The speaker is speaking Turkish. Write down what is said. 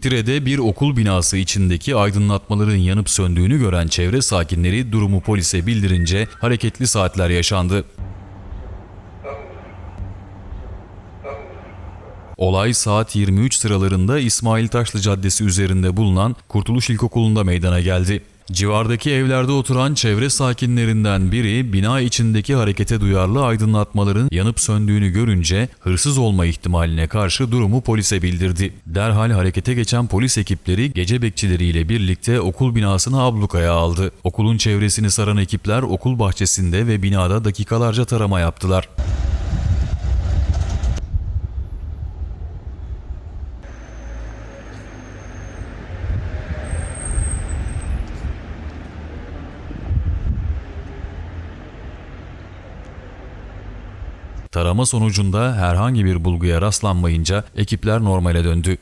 Tire'de bir okul binası içindeki aydınlatmaların yanıp söndüğünü gören çevre sakinleri durumu polise bildirince hareketli saatler yaşandı. Olay saat 23 sıralarında İsmail Taşlı Caddesi üzerinde bulunan Kurtuluş İlkokulu'nda meydana geldi. Civardaki evlerde oturan çevre sakinlerinden biri bina içindeki harekete duyarlı aydınlatmaların yanıp söndüğünü görünce hırsız olma ihtimaline karşı durumu polise bildirdi. Derhal harekete geçen polis ekipleri gece bekçileriyle birlikte okul binasını ablukaya aldı. Okulun çevresini saran ekipler okul bahçesinde ve binada dakikalarca tarama yaptılar. Tarama sonucunda herhangi bir bulguya rastlanmayınca ekipler normale döndü.